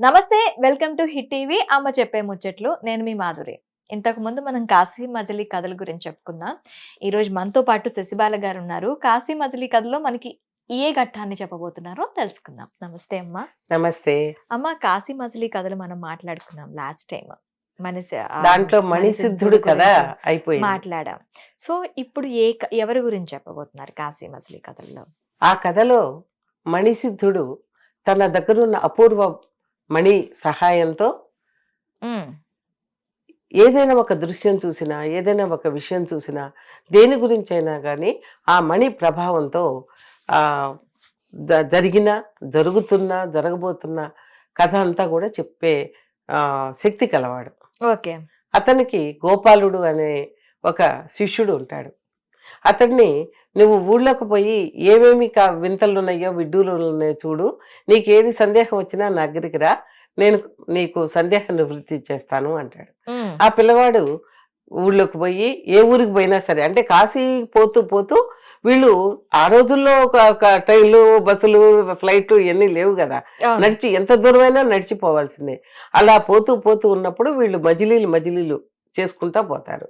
నమస్తే welcome to hit TV. అమ్మ చెప్పే ముచ్చట్లు. నేను మీ మాధురి. ఇంతకు ముందు మనం కాశీ మజిలీ కథల గురించి చెప్పుకుందాం. ఈ రోజు మనతో పాటు శశిబాల గారు ఉన్నారు. కాశీ మజిలీ కథలో మనకి ఏ ఘట్టాన్ని చెప్పబోతున్నారో తెలుసుకుందాం. నమస్తే అమ్మ. నమస్తే. అమ్మ కాశీ మజిలీ కథలు మనం మాట్లాడుకున్నాం లాస్ట్ టైం మనిషి దాంట్లో మణిసిద్ధుడు కదా గురించి అయిపోయింది. మాట్లాడాం. సో ఇప్పుడు ఏ ఎవరి గురించి చెప్పబోతున్నారు కాశీ మజిలీ కథల్లో? ఆ కథలో మణిసిద్ధుడు తన దగ్గరున్న అపూర్వ మణి సహాయంతో ఏదైనా ఒక దృశ్యం చూసినా ఏదైనా ఒక విషయం చూసినా దేని గురించి అయినా కానీ ఆ మణి ప్రభావంతో జరిగిన జరుగుతున్న జరగబోతున్న కథ అంతా కూడా చెప్పే శక్తి కలవాడు. ఓకే. అతనికి గోపాలుడు అనే ఒక శిష్యుడు ఉంటాడు. అతన్ని నువ్వు ఊళ్ళోకి పోయి ఏమేమి కా వింతలు ఉన్నాయో విడ్డూలు ఉన్నాయో చూడు. నీకు ఏది సందేహం వచ్చినా నా దగ్గరికి రా. నేను నీకు సందేహ నివృత్తి చేస్తాను అంటాడు. ఆ పిల్లవాడు ఊళ్ళోకి పోయి ఏ ఊరికి పోయినా సరే అంటే కాశీ పోతూ పోతూ వీళ్ళు ఆ రోజుల్లో ఒక ట్రైన్లు బస్సులు ఫ్లైట్లు ఇవన్నీ లేవు కదా. నడిచి ఎంత దూరమైనా నడిచిపోవాల్సిందే. అలా పోతూ పోతూ ఉన్నప్పుడు వీళ్ళు మజిలీలు మజిలీలు చేసుకుంటా పోతారు.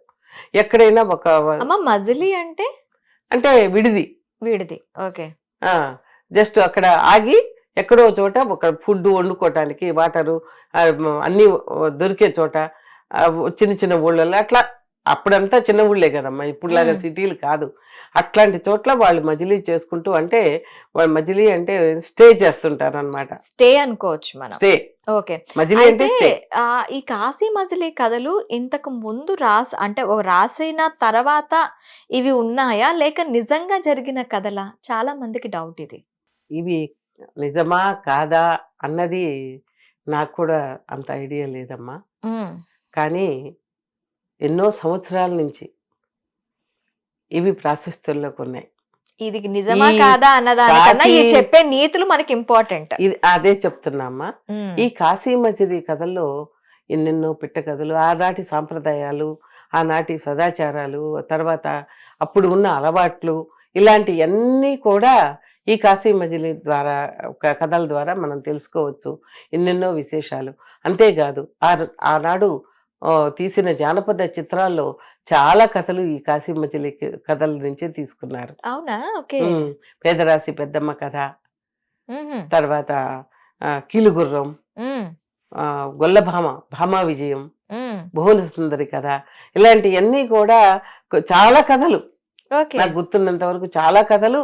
ఎక్కడైనా ఒక అమ్మ మజిలీ అంటే? అంటే విడిది. వీడిది. ఓకే. ఆ జస్ట్ అక్కడ ఆగి ఎక్కడో చోట ఒక ఫుడ్ వండుకోవటానికి వాటరు అన్ని దొరికే చోట చిన్న చిన్న ఊళ్ళల్లో అట్లా అప్పుడంతా చిన్న ఊళ్ళే కదమ్మా ఇప్పుడులాగా. సిటీలు కాదు. అట్లాంటి చోట్ల వాళ్ళు మజిలీ చేసుకుంటూ అంటే వాళ్ళు మజిలీ అంటే స్టే చేస్తుంటారు అనమాట స్టే అనుకోవచ్చు మనం. స్టే. ఓకే. అయితే ఈ కాశీ మజిలీ కథలు ఇంతకు ముందు రాస్ అంటే రాసిన తర్వాత ఇవి ఉన్నాయా? లేక నిజంగా జరిగిన కథలా? చాలా మందికి డౌట్ ఇది. ఇవి నిజమా? కాదా? అన్నది నాకు కూడా అంత ఐడియా లేదమ్మా. కానీ ఎన్నో సంవత్సరాల నుంచి ఇవి ప్రాశస్త్యంలోకి ఉన్నాయి. ఇది నిజమా కాదా అన్నదానికన్నా ఈ చెప్పే నీతులు మనకి ఇంపార్టెంట్ ఇది అదే చెప్తున్నామ్మా ఈ కాశీ మజిలీ కథల్లో ఎన్నెన్నో పిట్ట కథలు ఆనాటి సాంప్రదాయాలు ఆనాటి సదాచారాలు తర్వాత అప్పుడు ఉన్న అలవాట్లు ఇలాంటివన్నీ కూడా ఈ కాశీ మజిలీ ద్వారా ఒక కథల ద్వారా మనం తెలుసుకోవచ్చు. ఎన్నెన్నో విశేషాలు. అంతేకాదు ఆ ఆనాడు తీసిన జానపద చిత్రాల్లో చాలా కథలు ఈ కాశీ మజిలీ కథల నుంచే తీసుకున్నారు. అవునా? ఓకే. పేదరాశి పెద్దమ్మ కథ. తర్వాత కీలుగుర్రం. గొల్లభామ భామా విజయం. భువన సుందరి కథ. ఇలాంటివన్నీ కూడా చాలా కథలు. నాకు గుర్తున్నంత వరకు చాలా కథలు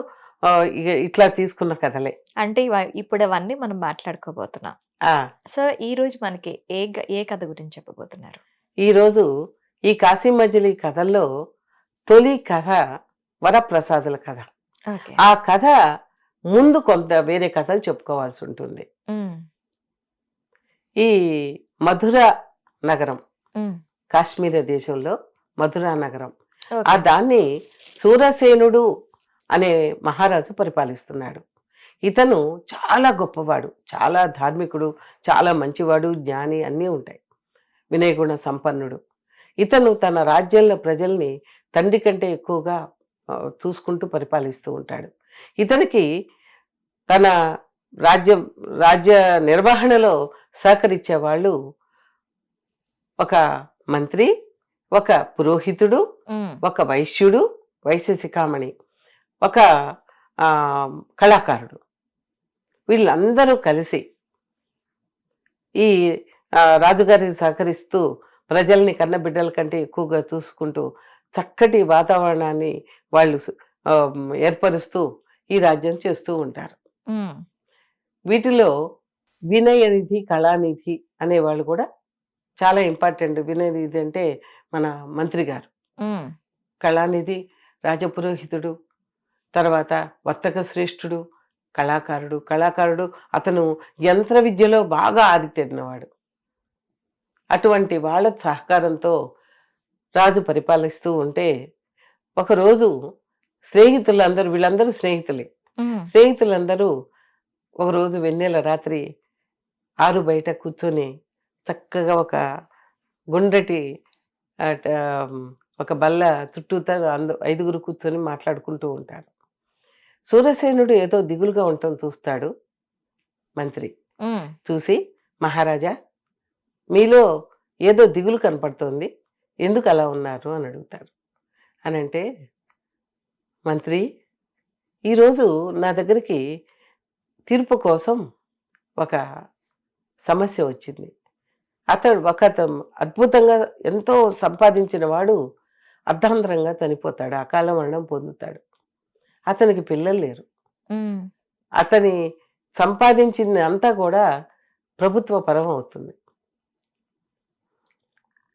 ఇట్లా తీసుకున్న కథలే. అంటే ఇప్పుడు అవన్నీ మనం మాట్లాడుకోబోతున్నాం. ఆ. సో ఈ రోజు మనకి ఏ గ- ఏ కథ గురించి చెప్పబోతున్నారు? ఈరోజు ఈ కాశీ మజిలీ కథల్లో తొలి కథ వరప్రసాదుల కథ. ఓకే. ఆ కథ ముందు కొంత వేరే కథలు చెప్పుకోవాల్సి ఉంటుంది. ఉమ్, ఈ మధుర నగరం ఉమ్, కాశ్మీర దేశంలో మధురా నగరం. ఆ. దాన్ని సూరసేనుడు అనే మహారాజు పరిపాలిస్తున్నాడు. ఇతను చాలా గొప్పవాడు చాలా ధార్మికుడు చాలా మంచివాడు జ్ఞాని అన్నీ ఉంటాయి. వినయగుణ సంపన్నుడు. ఇతను తన రాజ్యంలో ప్రజల్ని తండ్రి కంటే ఎక్కువగా చూసుకుంటూ పరిపాలిస్తూ ఉంటాడు. ఇతనికి తన రాజ్యం రాజ్య నిర్వహణలో సహకరించే వాళ్ళు ఒక మంత్రి ఒక పురోహితుడు ఒక వైశ్యుడు వైశ్య శిఖామణి ఒక కళాకారుడు. వీళ్ళందరూ కలిసి ఈ రాజుగారికి సహకరిస్తూ ప్రజల్ని కన్నబిడ్డల కంటే ఎక్కువగా చూసుకుంటూ చక్కటి వాతావరణాన్ని వాళ్ళు ఏర్పరుస్తూ ఈ రాజ్యం చేస్తూ ఉంటారు. వీటిలో వినయనిధి కళానిధి అనేవాళ్ళు కూడా చాలా ఇంపార్టెంట్. వినయనిధి అంటే మన మంత్రి గారు. కళానిధి రాజపురోహితుడు తర్వాత వర్తక శ్రేష్ఠుడు కళాకారుడు కళాకారుడు అతను యంత్ర విద్యలో బాగా ఆరితేరినవాడు అటువంటి వాళ్ళ సహకారంతో రాజు పరిపాలిస్తూ ఉంటే ఒకరోజు స్నేహితులందరూ వీళ్ళందరూ స్నేహితులే. స్నేహితులందరూ ఒకరోజు వెన్నెల రాత్రి ఆరు బయట కూర్చొని చక్కగా ఒక గుండ్రటి ఒక బల్ల చుట్టూతా అంద ఐదుగురు కూర్చొని మాట్లాడుకుంటూ ఉంటారు. సూరసేనుడు ఏదో దిగులుగా ఉండటం చూస్తాడు మంత్రి. చూసి మహారాజా మీలో ఏదో దిగులు కనపడుతోంది. ఎందుకు అలా ఉన్నారు? అని అడుగుతారు. అని అంటే మంత్రి ఈరోజు నా దగ్గరికి తీర్పు కోసం ఒక సమస్య వచ్చింది. అతడు ఒక అద్భుతంగా ఎంతో సంపాదించిన వాడు అర్ధాంతరంగా చనిపోతాడు. అకాల మరణం పొందుతాడు. అతనికి పిల్లలు లేరు. అతని సంపాదించింది అంతా కూడా ప్రభుత్వ పరం అవుతుంది.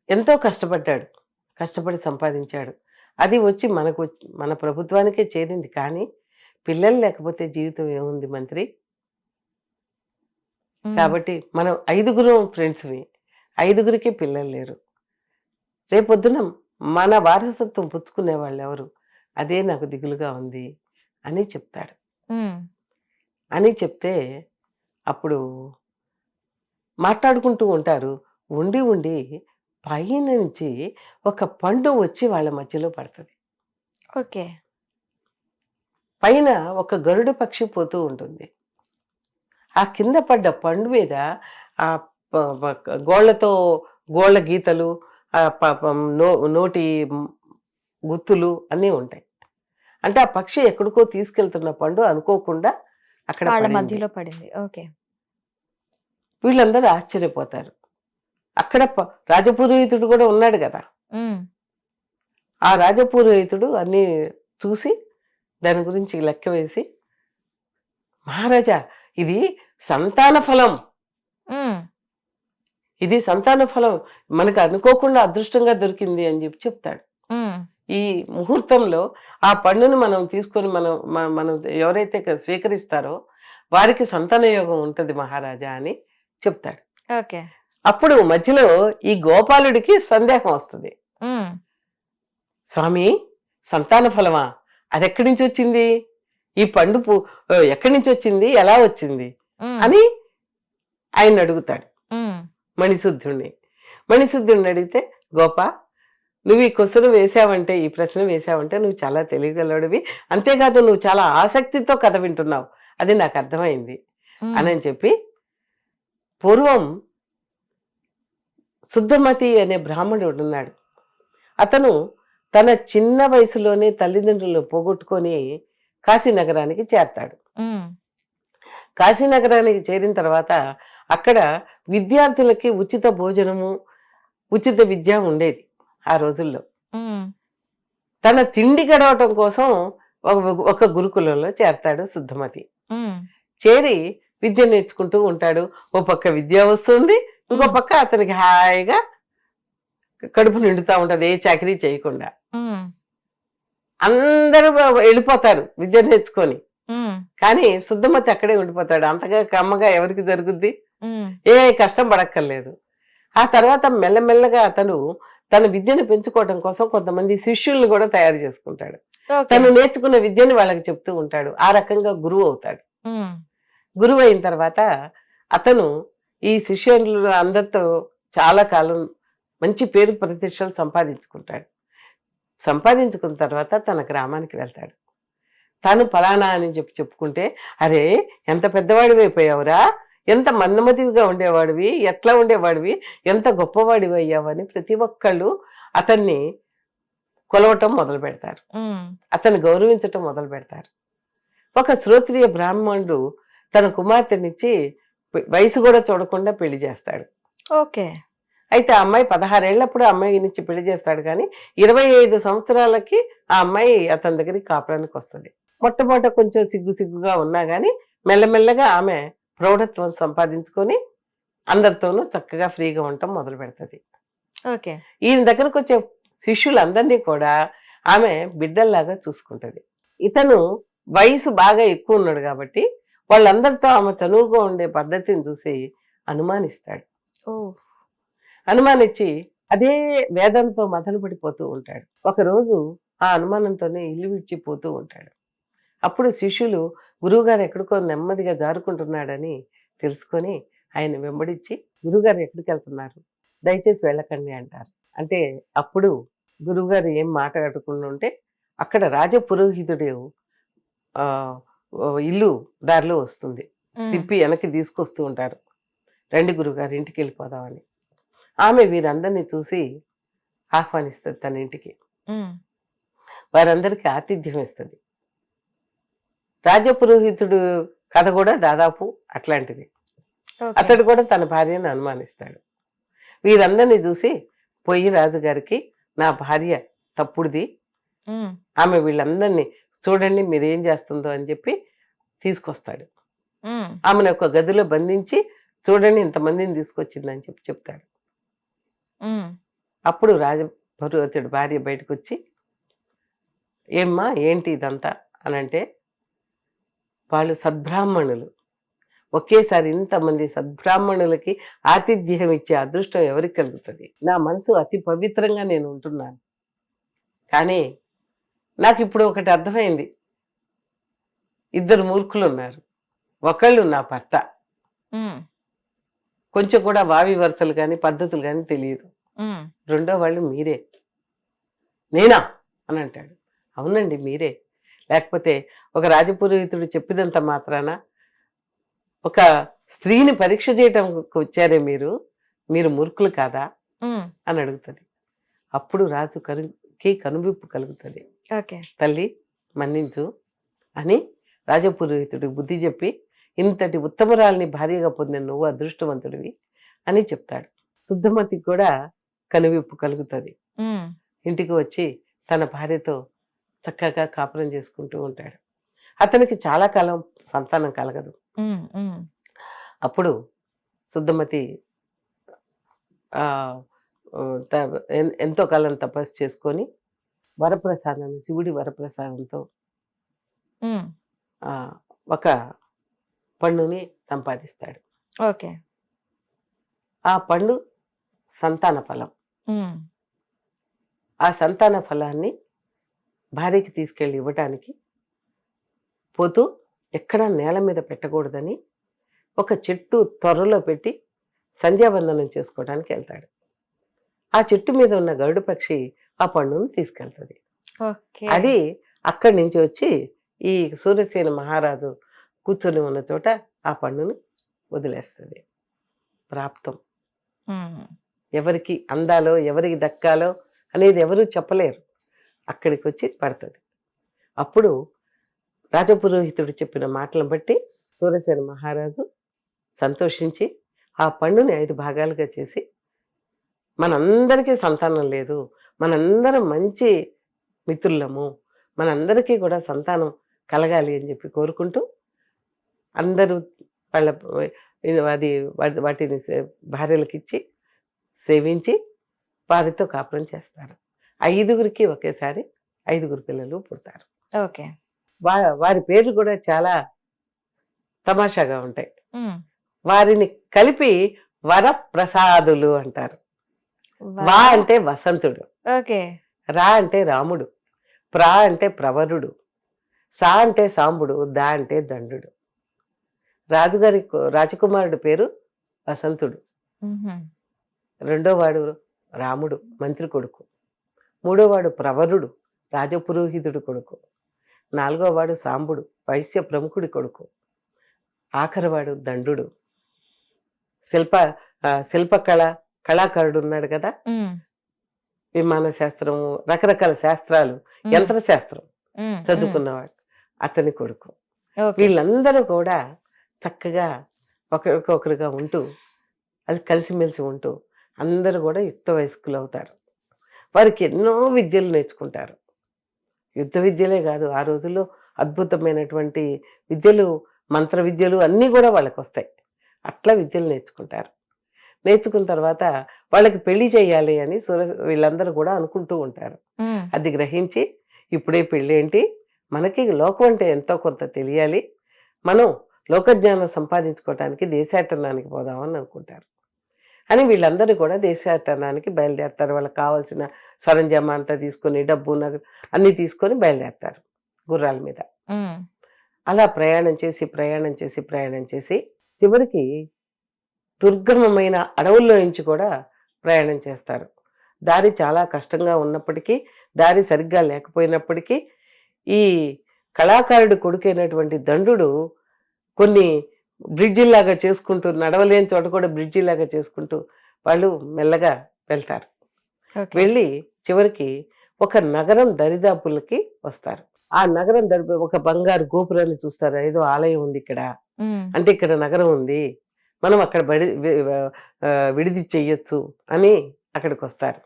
ఎంతో కష్టపడ్డాడు. కష్టపడి సంపాదించాడు. అది వచ్చి మనకు మన ప్రభుత్వానికే చేరింది. కానీ పిల్లలు లేకపోతే జీవితం ఏముంది మంత్రి? కాబట్టి మనం ఐదుగురు ఫ్రెండ్స్వి ఐదుగురికి పిల్లలు లేరు. రేపొద్దున మన వారసత్వం పుచ్చుకునే వాళ్ళు ఎవరు? అదే నాకు దిగులుగా ఉంది అని చెప్తాడు. అని చెప్తే అప్పుడు మాట్లాడుకుంటూ ఉంటారు. ఉండి ఉండి పైనుంచి ఒక పండు వచ్చి వాళ్ళ మధ్యలో పడుతుంది. ఓకే. పైన ఒక గరుడ పక్షి పోతూ ఉంటుంది. ఆ కింద పడ్డ పండు మీద ఆ గోళ్ళతో గోళ్ళ గీతలు నోటి గుత్తులు అన్నీ ఉంటాయి. అంటే ఆ పక్షి ఎక్కడికో తీసుకెళ్తున్న పండు అనుకోకుండా అక్కడ వాళ్ళ. మధ్యలో పడింది. ఓకే. వీళ్ళందరూ ఆశ్చర్యపోతారు. అక్కడ రాజపురోహితుడు కూడా ఉన్నాడు కదా. ఆ రాజపురోహితుడు అన్ని చూసి దాని గురించి లెక్క వేసి మహారాజా ఇది సంతాన ఫలం. ఇది సంతాన ఫలం. మనకు అనుకోకుండా అదృష్టంగా దొరికింది అని చెప్పి చెప్తాడు. ఈ ముహూర్తంలో ఆ పండును మనం తీసుకొని మనం మనం ఎవరైతే స్వీకరిస్తారో వారికి సంతాన యోగం ఉంటుంది మహారాజా అని చెప్తాడు. ఓకే. అప్పుడు మధ్యలో ఈ గోపాలుడికి సందేహం వస్తుంది. స్వామి సంతాన ఫలమా? అది ఎక్కడి నుంచి వచ్చింది? ఈ పండు ఎక్కడి నుంచి వచ్చింది? ఎలా వచ్చింది? అని ఆయన అడుగుతాడు. మణిశుద్ధుణ్ణి. మణిశుద్ధుడిని అడిగితే గోప నువ్వు ఈ క్వశ్చన్ వేసావంటే ఈ ప్రశ్న వేసావంటే నువ్వు చాలా తెలియగలడివి అంతేకాదు నువ్వు చాలా ఆసక్తితో కథ వింటున్నావు. అది నాకు అర్థమైంది. అని చెప్పి పూర్వం శుద్ధమతి అనే బ్రాహ్మణుడు ఉన్నాడు. అతను తన చిన్న వయసులోనే తల్లిదండ్రులను పోగొట్టుకొని కాశీనగరానికి చేరతాడు. కాశీనగరానికి చేరిన తర్వాత అక్కడ విద్యార్థులకి ఉచిత భోజనము ఉచిత విద్య ఉండేది. ఆ రోజుల్లో. తన తిండి గడవటం కోసం ఒక- గురుకులంలో చేరతాడు శుద్ధమతి ఉమ్, చేరి విద్య నేర్చుకుంటూ ఉంటాడు. ఓ పక్క విద్య వస్తుంది ఇంకో. పక్క అతనికి హాయిగా కడుపు నిండుతా ఉంటది ఏ చాకరీ చేయకుండా. అందరూ వెళ్ళిపోతారు విద్య నేర్చుకొని. కానీ శుద్ధమతి అక్కడే ఉండిపోతాడు. అంతగా కమ్మగా ఎవరికి జరుగుద్ది? ఏ కష్టం పడక్కర్లేదు. ఆ తర్వాత మెల్లమెల్లగా అతను తన విద్యను పెంచుకోవడం కోసం కొంతమంది శిష్యుల్ని కూడా తయారు చేసుకుంటాడు. తను నేర్చుకున్న విద్యని వాళ్ళకి చెప్తూ ఉంటాడు. ఆ రకంగా గురువు అవుతాడు. గురువు అయిన తర్వాత అతను ఈ శిష్యులు అందరితో చాలా కాలం మంచి పేరు ప్రతిష్టలు సంపాదించుకుంటాడు. సంపాదించుకున్న తర్వాత తన గ్రామానికి వెళ్తాడు. తాను ఫలానా అని చెప్పి చెప్పుకుంటే అరే ఎంత పెద్దవాడివి అయిపోయావురా ఎంత మందమతివిగా ఉండేవాడివి ఎట్లా ఉండేవాడివి ఎంత గొప్పవాడివి అయ్యావని ప్రతి ఒక్కళ్ళు అతన్ని కొలవటం మొదలు పెడతారు. అతన్ని గౌరవించటం మొదలు పెడతారు. ఒక శ్రోత్రియ బ్రాహ్మణుడు తన కుమార్తెనిచ్చి వయసు కూడా చూడకుండా పెళ్ళి చేస్తాడు. ఓకే. అయితే ఆ అమ్మాయి పదహారేళ్ళప్పుడు ఆ అమ్మాయి నుంచి పెళ్ళి చేస్తాడు కానీ ఇరవై ఐదు సంవత్సరాలకి ఆ అమ్మాయి అతని దగ్గరికి కాపురానికి వస్తుంది. మొట్టమొదట కొంచెం సిగ్గు సిగ్గుగా ఉన్నా కానీ మెల్లమెల్లగా ఆమె ప్రౌఢత్వం సంపాదించుకొని అందరితోనూ చక్కగా ఫ్రీగా ఉండటం మొదలు పెడుతుంది. ఓకే. ఈయన దగ్గరకు వచ్చే శిష్యులందరినీ కూడా ఆమె బిడ్డల్లాగా చూసుకుంటది. ఇతను వయసు బాగా ఎక్కువ ఉన్నాడు కాబట్టి వాళ్ళందరితో ఆమె చనువుగా ఉండే పద్ధతిని చూసి అనుమానిస్తాడు. ఓ. అనుమానించి అదే వేదంతో మదన పడిపోతూ ఉంటాడు. ఒకరోజు ఆ అనుమానంతోనే ఇల్లు విడిచిపోతూ ఉంటాడు. అప్పుడు శిష్యులు గురువుగారు ఎక్కడికో నెమ్మదిగా జారుకుంటున్నాడని తెలుసుకొని ఆయన వెంబడించి గురువుగారు ఎక్కడికి వెళ్తున్నారు దయచేసి వెళ్ళకండి అంటారు. అంటే అప్పుడు గురువుగారు ఏం మాట్లాడకుండా ఉంటే అక్కడ రాజపురోహితుడు ఇల్లు దారిలో వస్తుంది. తిప్పి వెనక్కి తీసుకొస్తూ ఉంటారు. రండి గురుగారు ఇంటికి వెళ్ళిపోదామని ఆమె వీరందరినీ చూసి ఆహ్వానిస్తుంది తన ఇంటికి. వారందరికీ ఆతిథ్యం ఇస్తుంది రాజపురోహితుడు కథ కూడా దాదాపు అట్లాంటిది. అతడు కూడా తన భార్యను అనుమానిస్తాడు. వీరందరినీ చూసి పొయ్యి రాజుగారికి నా భార్య తప్పుడుది. ఆమె వీళ్ళందరినీ చూడండి మీరు ఏం చేస్తుందో అని చెప్పి తీసుకొస్తాడు. ఆమెను ఒక గదిలో బంధించి చూడండి ఇంతమందిని తీసుకొచ్చిందని చెప్పి చెప్తాడు. అప్పుడు రాజ పురోహితుడు భార్య బయటకు వచ్చి ఏమ్మా ఏంటి ఇదంతా? అని అంటే వాళ్ళు సద్బ్రాహ్మణులు. ఒకేసారి ఇంతమంది సద్బ్రాహ్మణులకి ఆతిథ్యం ఇచ్చే అదృష్టం ఎవరికి కలుగుతుంది? నా మనసు అతి పవిత్రంగా నేను ఉంటున్నాను. కానీ నాకు ఇప్పుడు ఒకటి అర్థమైంది. ఇద్దరు మూర్ఖులు ఉన్నారు ఒకళ్ళు నా భర్త. కొంచెం కూడా వావి వరుసలు కానీ పద్ధతులు కానీ తెలియదు. రెండో వాళ్ళు మీరే. నేనా? అని అంటాడు. అవునండి మీరే. లేకపోతే ఒక రాజపురోహితుడు చెప్పినంత మాత్రాన ఒక స్త్రీని పరీక్ష చేయటంకి వచ్చారే మీరు మీరు మూర్ఖులు కాదా? అని అడుగుతుంది. అప్పుడు రాజు కనుకి కనువిప్పు కలుగుతుంది. తల్లి మన్నించు అని రాజపురోహితుడికి బుద్ధి చెప్పి ఇంతటి ఉత్తమరాల్ని భార్యగా పొందిన నువ్వు అదృష్టవంతుడివి అని చెప్తాడు. శుద్ధమతికి కూడా కనువిప్పు కలుగుతుంది. ఇంటికి వచ్చి తన భార్యతో చక్కగా కాపురం చేసుకుంటూ ఉంటాడు. అతనికి చాలా కాలం సంతానం కలగదు. అప్పుడు శుద్ధమతి ఎంతో కాలం తపస్సు చేసుకొని వరప్రసాదాన్ని శివుడి వరప్రసాదంతో ఒక పండుని సంపాదిస్తాడు. ఓకే. ఆ పండు సంతాన ఫలం. ఆ సంతాన ఫలాన్ని భార్యకి తీసుకెళ్ళి ఇవ్వటానికి పోతూ ఎక్కడా నేల మీద పెట్టకూడదని ఒక చెట్టు త్వరలో పెట్టి సంధ్యావందనం చేసుకోవడానికి వెళ్తాడు. ఆ చెట్టు మీద ఉన్న గరుడు పక్షి ఆ పండును తీసుకెళ్తుంది. అది అక్కడి నుంచి వచ్చి ఈ సూర్యసేన మహారాజు కూర్చొని ఉన్న చోట ఆ పండును వదిలేస్తుంది. ప్రాప్తం. ఎవరికి అందాలో ఎవరికి దక్కాలో అనేది ఎవరు చెప్పలేరు. అక్కడికి వచ్చి పడుతుంది. అప్పుడు రాజపురోహితుడు చెప్పిన మాటలను బట్టి సూరసేన మహారాజు సంతోషించి ఆ పండుని ఐదు భాగాలుగా చేసి మనందరికీ సంతానం లేదు మనందరం మంచి మిత్రులము మనందరికీ కూడా సంతానం కలగాలి అని చెప్పి కోరుకుంటూ అందరూ వాళ్ళ అది వాటి- వాటిని సే- భార్యలకు ఇచ్చి సేవించి వారితో కాపురం చేస్తారు. ఐదుగురికి ఒకేసారి ఐదుగురు పిల్లలు పుడతారు. ఓకే. వా వారి పేర్లు కూడా చాలా తమాషాగా ఉంటాయి. వారిని కలిపి వరప్రసాదులు అంటారు. వా అంటే వసంతుడు. ఓకే. రా అంటే రాముడు. ప్రా అంటే ప్రవరుడు. సా అంటే సాంబుడు. దా అంటే దండుడు. రాజుగారి రాజకుమారుడి పేరు వసంతుడు. రెండో వాడు రాముడు మంత్రి కొడుకు. మూడో వాడు ప్రవరుడు రాజపురోహితుడు కొడుకు. నాలుగో వాడు సాంబుడు వైశ్య ప్రముఖుడి కొడుకు. ఆఖరివాడు దండుడు. శిల్ప శిల్పకళ కళాకారుడు ఉన్నాడు కదా? విమాన శాస్త్రము రకరకాల శాస్త్రాలు యంత్ర శాస్త్రం చదువుకున్నవాడు అతని కొడుకు. వీళ్ళందరూ కూడా చక్కగా ఒకరికొకరుగా ఉంటూ అది కలిసిమెలిసి ఉంటూ అందరూ కూడా యుక్త వయస్కులు అవుతారు వారికి ఎన్నో విద్యలు నేర్చుకుంటారు. యుద్ధ విద్యలే కాదు ఆ రోజుల్లో అద్భుతమైనటువంటి విద్యలు మంత్ర విద్యలు అన్నీ కూడా వాళ్ళకి వస్తాయి అట్లా విద్యలు నేర్చుకుంటారు. నేర్చుకున్న తర్వాత వాళ్ళకి పెళ్ళి చేయాలి అని సుర వీళ్ళందరూ కూడా అనుకుంటూ ఉంటారు. అది గ్రహించి ఇప్పుడే పెళ్ళి ఏంటి మనకి లోకం అంటే ఎంతో కొంత తెలియాలి. మనం లోకజ్ఞానం సంపాదించుకోవటానికి దేశాటనానికి పోదామని అనుకుంటారు. అని వీళ్ళందరూ కూడా దేశాటనానికి బయలుదేరతారు. వాళ్ళకి కావాల్సిన సరంజామా అంతా తీసుకొని డబ్బు నగ అన్నీ తీసుకొని బయలుదేరతారు గుర్రాల మీద. అలా ప్రయాణం చేసి ప్రయాణం చేసి ప్రయాణం చేసి చివరికి దుర్గమమైన అడవుల్లో నుంచి కూడా ప్రయాణం చేస్తారు. దారి చాలా కష్టంగా ఉన్నప్పటికీ దారి సరిగ్గా లేకపోయినప్పటికీ ఈ కళాకారుడు కొడుకైనటువంటి దండుడు కొన్ని బ్రిడ్జిలాగా చేసుకుంటూ నడవలేని చోట కూడా బ్రిడ్జిలాగా చేసుకుంటూ వాళ్ళు మెల్లగా వెళ్తారు. వెళ్ళి చివరికి ఒక నగరం దరిదాపులకి వస్తారు. ఆ నగరం దరి ఒక బంగారు గోపురాన్ని చూస్తారు. ఏదో ఆలయం ఉంది ఇక్కడ. అంటే ఇక్కడ నగరం ఉంది. మనం అక్కడ బడి విడిది చెయ్యొచ్చు అని అక్కడికి వస్తారు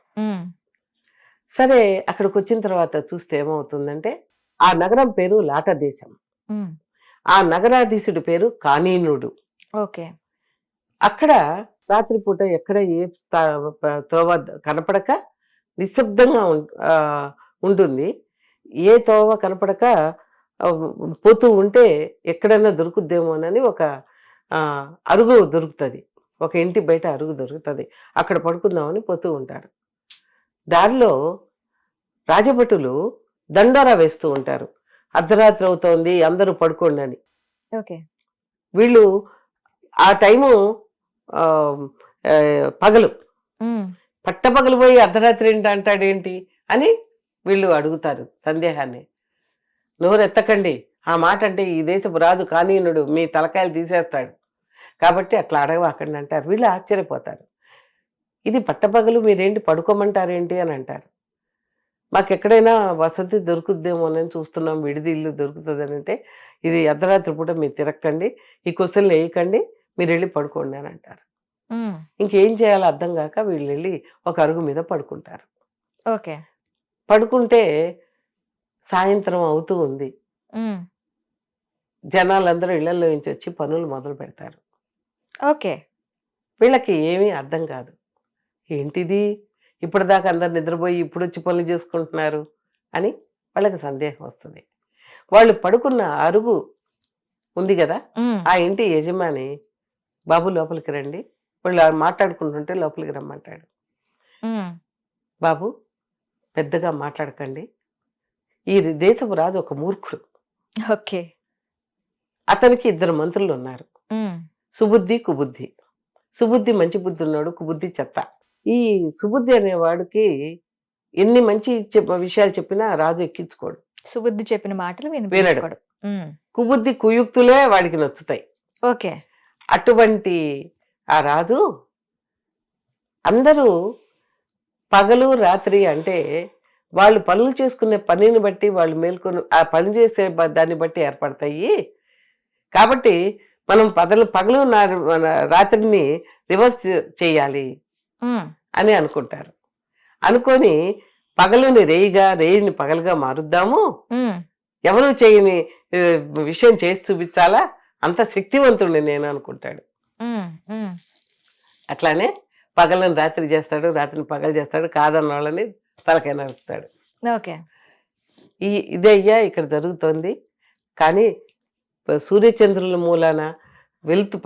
సరే అక్కడికి వచ్చిన తర్వాత చూస్తే ఏమవుతుందంటే ఆ నగరం పేరు లాట దేశం. ఆ నగరాధీశుడి పేరు కానీనుడు. ఓకే. అక్కడ రాత్రిపూట ఎక్కడ ఏ తోవ కనపడక నిశ్శబ్దంగా ఉంటుంది. ఏ తోవ కనపడక పోతూ ఉంటే ఎక్కడైనా దొరుకుద్దేమోనని ఒక అరుగు దొరుకుతుంది. ఒక ఇంటి బయట అరుగు దొరుకుతుంది. అక్కడ పడుకుందామని పోతూ ఉంటారు. దారిలో రాజభటులు దండోరా వేస్తూ ఉంటారు. అర్ధరాత్రి అవుతోంది అందరూ పడుకోండి అని. ఓకే. వీళ్ళు ఆ టైము పగలు. పట్టపగలు పోయి అర్ధరాత్రి ఏంటి అంటాడేంటి అని వీళ్ళు అడుగుతారు సందేహాన్ని. నోరు ఎత్తకండి. ఆ మాట అంటే ఈ దేశపు రాజు కానీనుడు మీ తలకాయలు తీసేస్తాడు. కాబట్టి అట్లా అడగవాకండి అంటారు. వీళ్ళు ఆశ్చర్యపోతారు. ఇది పట్టపగలు మీరేంటి పడుకోమంటారేంటి అని అంటారు. మాకు ఎక్కడైనా వసతి దొరుకుద్దేమోనని చూస్తున్నాం విడిది ఇల్లు దొరుకుతుందని అంటే ఇది అర్ధరాత్రి పూట మీరు తిరక్కండి ఈ క్వశ్చన్లు వేయకండి మీరు వెళ్ళి పడుకోండి అని అంటారు. ఇంకేం చేయాలో అర్థం కాక వీళ్ళు వెళ్ళి ఒక అరుగు మీద పడుకుంటారు. ఓకే. పడుకుంటే సాయంత్రం అవుతూ ఉంది. జనాలందరూ ఇళ్ళలో నుంచి వచ్చి పనులు మొదలు పెడతారు. ఓకే. వీళ్ళకి ఏమీ అర్థం కాదు. ఏంటిది? ఇప్పటిదాకా అందరు నిద్రపోయి ఇప్పుడు వచ్చి పనులు చేసుకుంటున్నారు అని వాళ్ళకి సందేహం వస్తుంది. వాళ్ళు పడుకున్న అరుగు ఉంది కదా? ఆ ఇంటి యజమాని బాబు లోపలికి రండి. వాళ్ళు మాట్లాడుకుంటుంటే లోపలికి రమ్మంటాడు. బాబు పెద్దగా మాట్లాడకండి. ఈ దేశపు రాజు ఒక మూర్ఖుడు. ఓకే. అతనికి ఇద్దరు మంత్రులు ఉన్నారు సుబుద్ధి కుబుద్ధి. సుబుద్ధి మంచి బుద్ధి ఉన్నాడు కుబుద్ధి చెత్త. ఈ సుబుద్ధి అనేవాడికి ఎన్ని మంచి విషయాలు చెప్పినా రాజు ఎక్కించుకోడు. సుబుద్ధి చెప్పిన మాటలు వినడు. కుబుద్ధి కుయుక్తులే వాడికి నచ్చుతాయి. ఓకే. అటువంటి ఆ రాజు అందరూ పగలు రాత్రి అంటే వాళ్ళు పనులు చేసుకునే పనిని బట్టి వాళ్ళు మేల్కొని ఆ పని చేసే దాన్ని బట్టి ఏర్పడతాయి. కాబట్టి మనం పగలు పగలు రాత్రిని రివర్స్ చేయాలి. అని అనుకుంటారు. అనుకొని పగలుని రేయిగా రేయిని పగలుగా మారుద్దాము. ఎవరు చేయని విషయం చేసి చూపించాలా? అంత శక్తివంతుడిని నేను అనుకుంటాడు. అట్లానే పగలను రాత్రి చేస్తాడు రాత్రిని పగలు చేస్తాడు కాదన్న వాళ్ళని తలకాయ నరుకుతాడు. ఓకే. ఈ ఇదే అయ్యా ఇక్కడ జరుగుతోంది. కానీ సూర్యచంద్రుల మూలాన వెలుతు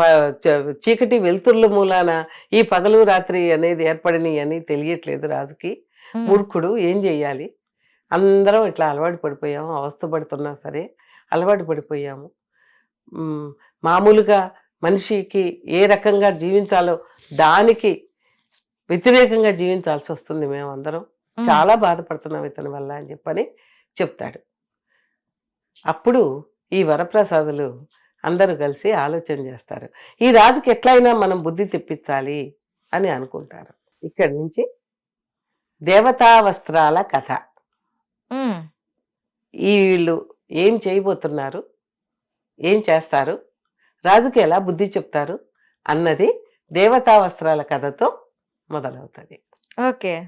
చీకటి వెలుతుర్ల మూలాన ఈ పగలు రాత్రి అనేది ఏర్పడినాయి అని తెలియట్లేదు రాజుకి. మూర్ఖుడు ఏం చెయ్యాలి? అందరం ఇట్లా అలవాటు పడిపోయాము అవస్థ పడుతున్నా సరే అలవాటు పడిపోయాము. మామూలుగా మనిషికి ఏ రకంగా జీవించాలో దానికి వ్యతిరేకంగా జీవించాల్సి వస్తుంది మేమందరం. చాలా బాధపడుతున్నాం ఇతని వల్ల అని చెప్పని చెప్తాడు. అప్పుడు ఈ వరప్రసాదులు అందరూ కలిసి ఆలోచన చేస్తారు. ఈ రాజుకి ఎట్లయినా మనం బుద్ధి తెప్పించాలి అని అనుకుంటారు. ఇక్కడి నుంచి దేవతా వస్త్రాల కథ. ఈ వీళ్ళు ఏం చేయబోతున్నారు? ఏం చేస్తారు? రాజుకి ఎలా బుద్ధి చెప్తారు? అన్నది దేవతా వస్త్రాల కథతో మొదలవుతుంది. ఓకే.